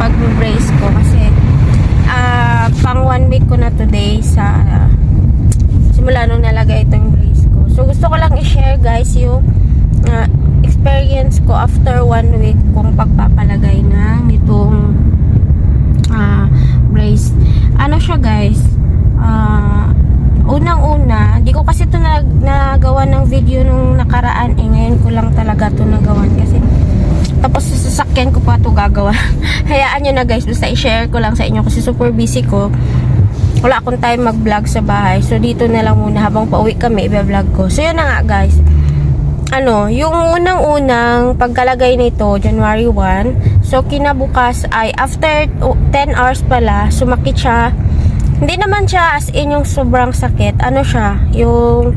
pag-brace ko kasi ah, pang one week ko na today sa simula nung nalagay itong brace ko. So gusto ko lang i-share guys yung ah, experience ko after one week kung pagpapalagay ng itong ah, brace. Ano siya guys? Ah, unang-una, di ko kasi ito nag, nagawa ng video nung nakaraan eh. Ngayon ko lang talaga ito nagawan kasi tapos sa sasakyan ko pa ito gagawa. Hayaan nyo na guys, basta i-share ko lang sa inyo kasi super busy ko. Wala akong time mag-vlog sa bahay. So dito na lang muna habang pauwi kami, i-vlog ko. So yun na nga guys. Ano, yung unang-unang pagkalagay nito, January 1. So kinabukas ay after oh, 10 hours pala, sumakit siya. Hindi naman siya as in yung sobrang sakit. Ano siya, yung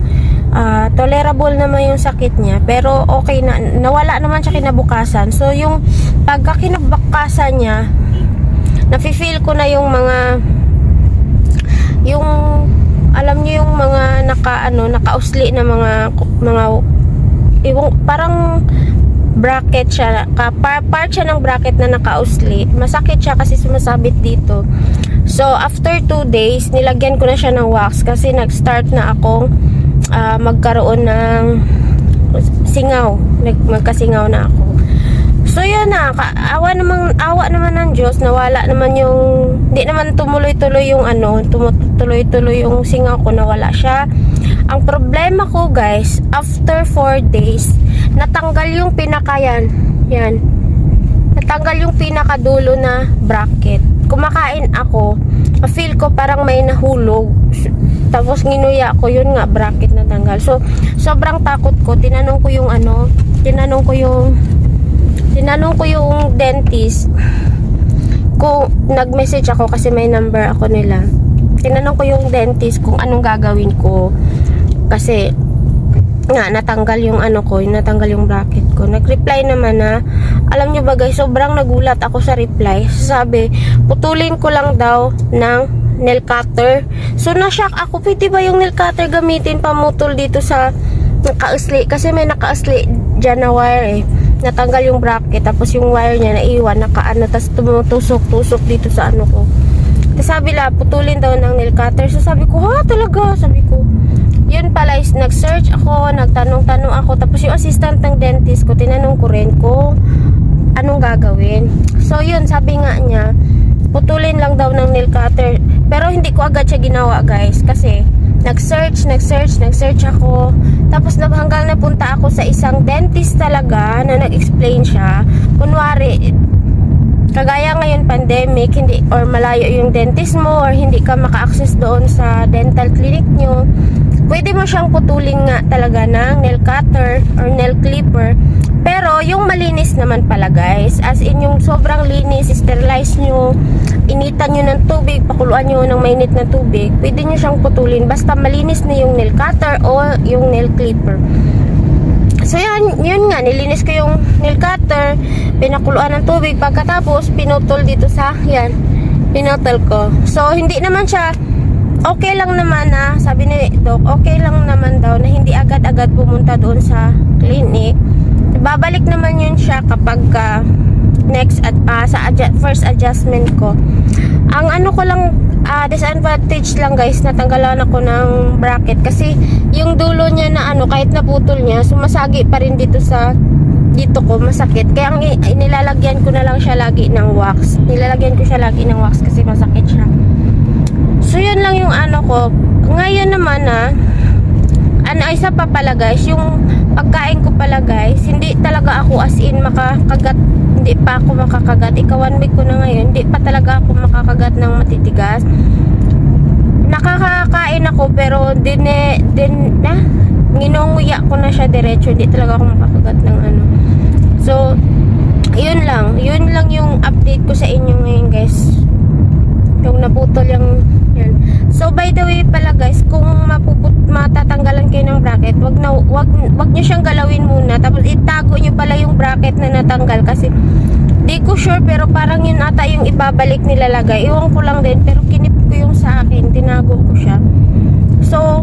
ah, tolerable naman yung sakit niya. Pero okay na, nawala naman siya kinabukasan. So yung pagka kinabukasan niya, nafe-feel ko na yung mga yung alam niyo yung mga naka ano nakausli na mga mga yung parang bracket siya ka, par, part siya ng bracket na nakausli masakit siya kasi sumasabit dito so after 2 days nilagyan ko na siya ng wax kasi nag-start na akong ah, magkaroon ng singaw. Nag, magkasingaw na ako. So yun na, awa naman, awa naman ng Diyos, nawala naman yung, hindi naman tumuloy-tuloy yung ano, tumutuloy-tuloy yung singaw ko, nawala siya. Ang problema ko guys, after 4 days, natanggal yung pinakayan, yan, natanggal yung pinakadulo na bracket. Kumakain ako, feel ko parang may nahulog. Tapos ginuya ko, yun nga, bracket natanggal. So, sobrang takot ko, tinanong ko yung ano, tinanong ko yung tinanong ko yung dentist kung nag-message ako kasi may number ako nila. Tinanong ko yung dentist kung anong gagawin ko kasi nga natanggal yung ano ko, natanggal yung bracket ko. Nag-reply naman na alam nyo ba guys, sobrang nagulat ako sa reply. Sabi, putulin ko lang daw ng nail cutter. So na-shock ako, pwede ba yung nail cutter gamitin pamutol dito sa nakausli? Kasi may nakausli dyan na wire eh natanggal yung bracket tapos yung wire niya naiwan nakaano tapos tumutusok-tusok dito sa ano ko tapos sabi la putulin daw ng nail cutter so sabi ko ha talaga sabi ko yun pala is nag-search ako nagtanong-tanong ako tapos yung assistant ng dentist ko tinanong ko rin kung anong gagawin so yun sabi nga niya putulin lang daw ng nail cutter pero hindi ko agad siya ginawa guys kasi nag-search, nag-search, nag-search ako. Tapos hanggang napunta ako sa isang dentist talaga na nag-explain siya. Kunwari, kagaya ngayon pandemic, hindi or malayo yung dentist mo or hindi ka maka-access doon sa dental clinic nyo, pwede mo siyang putulin nga talaga ng nail cutter or nail clipper. Pero yung malinis naman pala guys, as in yung sobrang linis, sterilize nyo, initan nyo ng tubig, pakuluan nyo ng mainit na tubig, pwede nyo siyang putulin basta malinis na yung nail cutter o yung nail clipper. So yan, yun nga, nilinis ko yung nail cutter, pinakuluan ng tubig, pagkatapos pinutol dito sa, yan, pinutol ko. So hindi naman siya, okay lang naman na, sabi ni Doc, okay lang naman daw na hindi agad-agad pumunta doon sa clinic. Babalik naman yun siya kapag ka next at ah, sa adju- first adjustment ko. Ang ano ko lang ah, disadvantage lang guys, natanggalan ako ng bracket kasi yung dulo niya na ano kahit naputol niya, sumasagi pa rin dito sa dito ko masakit. Kaya ang nilalagyan ko na lang siya lagi ng wax. Nilalagyan ko siya lagi ng wax kasi masakit siya. So yun lang yung ano ko. Ngayon naman na ano isa pa pala guys, yung pagkain ko pala guys, hindi talaga ako as in makakagat, hindi pa ako makakagat. Ikaw one week ko na ngayon, hindi pa talaga ako makakagat ng matitigas. Nakakakain ako pero din din na nginunguya ko na siya diretso, hindi talaga ako makakagat ng ano. So, yun lang, yun lang yung update ko sa inyo ngayon guys. Yung naputol yung yan. So by the way pala guys, kung mapuput matatanggalan kayo ng bracket, wag na wag wag niyo siyang galawin muna tapos itago niyo pala yung bracket na natanggal kasi di ko sure pero parang yun ata yung ibabalik nilalagay. Iwan ko lang din pero kinip ko yung sa akin, tinago ko siya. So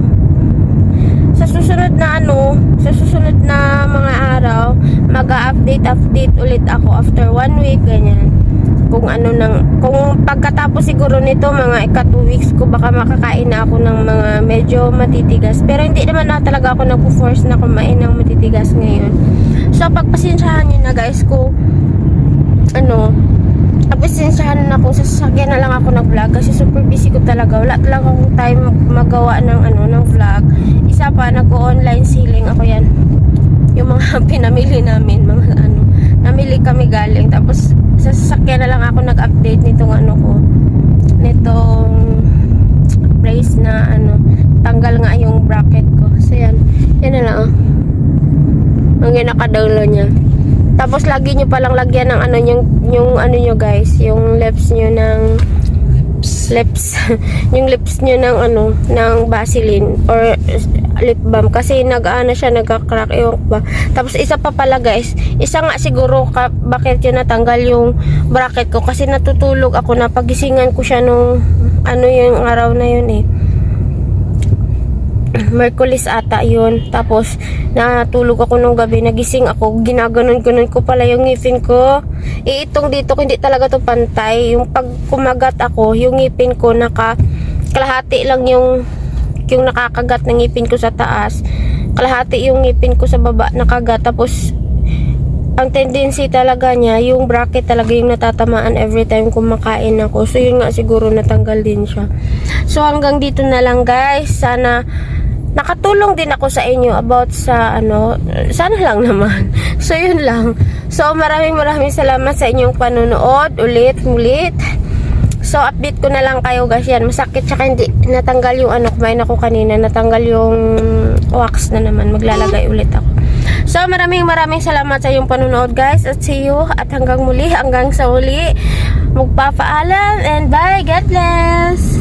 sa susunod na ano, sa susunod na mga araw, mag-update update ulit ako after one week ganyan kung ano nang kung pagkatapos siguro nito mga ika 2 weeks ko baka makakain na ako ng mga medyo matitigas. Pero hindi naman na talaga ako nagpo-force na kumain ng matitigas ngayon. So pagpasensyahan niyo na guys ko ano pagpasensyahan na kung sa sasakyan na lang ako nag-vlog kasi super busy ko talaga. Wala talaga akong time magawa ng ano ng vlog. Isa pa nag-online selling ako yan. Yung mga pinamili namin mga ano namili kami galing. Tapos sa sasakyan na lang ako nag-update nitong ano ko nitong brace na ano tanggal nga yung bracket ko. So yan. Yan na lang oh. Ang ginakadalo niya. Tapos lagi nyo palang lagyan ng ano yung, yung ano nyo guys yung lips nyo ng lips. Yung lips nyo ng ano ng Vaseline or lip balm kasi nag-ano siya nagka-crack ko ba tapos isa pa pala guys isa nga siguro ka, bakit yun natanggal yung bracket ko kasi natutulog ako na pagisingan ko siya nung ano yung araw na yun eh Merkulis ata yun. Tapos, natulog ako nung gabi, nagising ako, ginaganon-ganon ko pala yung ngipin ko. Eh, itong dito, hindi talaga to pantay. Yung pag kumagat ako, yung ngipin ko, naka, kalahati lang yung, yung nakakagat ng ngipin ko sa taas. Kalahati yung ngipin ko sa baba, nakagat. Tapos, ang tendency talaga niya, yung bracket talaga yung natatamaan every time kumakain ako. So, yun nga siguro natanggal din siya. So, hanggang dito na lang guys. Sana nakatulong din ako sa inyo about sa ano, sana lang naman. So, yun lang. So, maraming maraming salamat sa inyong panonood. Ulit, ulit. So, update ko na lang kayo guys yan. Masakit tsaka hindi natanggal yung ano, kumain ako kanina. Natanggal yung wax na naman. Maglalagay ulit ako. So, maraming maraming salamat sa iyong panonood guys. At see you. At hanggang muli, hanggang sa uli. Magpapaalam and bye. God bless.